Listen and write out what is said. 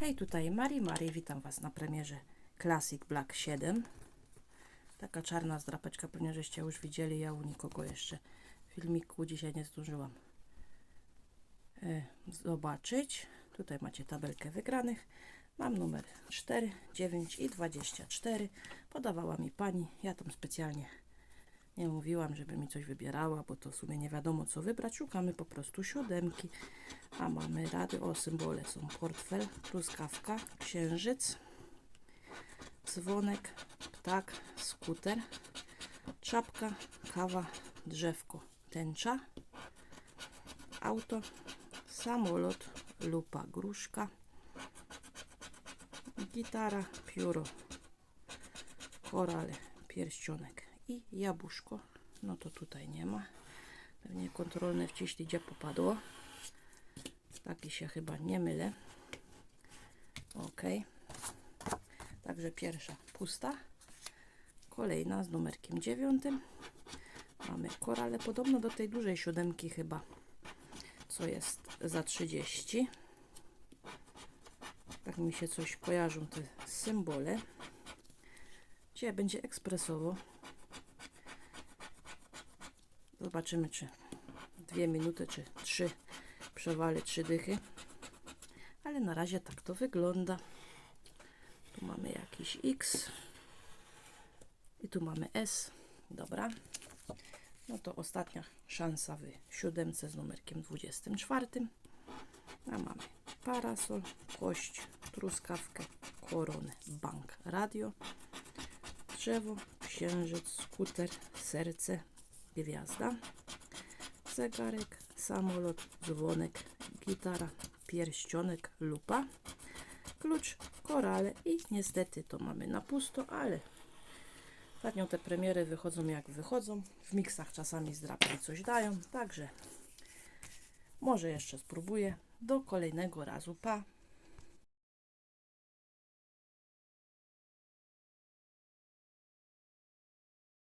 Hej, tutaj Mari Mari, witam Was na premierze Classic Black 7. Taka czarna zdrapeczka, pewnie żeście już widzieli, ja u nikogo jeszcze filmiku dzisiaj nie zdążyłam e, zobaczyć. Tutaj macie tabelkę wygranych. Mam numer 4, 9 i 24. Podawała mi pani, ja tam specjalnie nie mówiłam, żeby mi coś wybierała, bo to w sumie nie wiadomo co wybrać. Szukamy po prostu siódemki. A mamy rady o symbole. Są portfel, truskawka, księżyc, dzwonek, ptak, skuter, czapka, kawa, drzewko, tęcza, auto, samolot, lupa, gruszka, gitara, pióro, korale, pierścionek i jabłuszko. No to tutaj nie ma. Pewnie kontrolne wciśli, gdzie popadło. Taki się chyba nie mylę. Ok. Także pierwsza pusta. Kolejna z numerkiem dziewiątym. Mamy korale, podobno do tej dużej siódemki chyba, co jest za 30. Tak mi się coś kojarzą te symbole. Dzisiaj będzie ekspresowo. Zobaczymy, czy dwie minuty, czy trzy przewali trzy dychy. Ale na razie tak to wygląda. Tu mamy jakiś X. I tu mamy S. Dobra. No to ostatnia szansa w siódemce z numerkiem 24. A mamy parasol, kość, truskawkę, koronę, bank, radio, drzewo, księżyc, skuter, serce, gwiazda, zegarek, samolot, dzwonek, gitara, pierścionek, lupa, klucz, korale i niestety to mamy na pusto, ale ostatnio te premiery wychodzą jak wychodzą. W miksach czasami zdrapki coś dają, także może jeszcze spróbuję. Do kolejnego razu. Pa!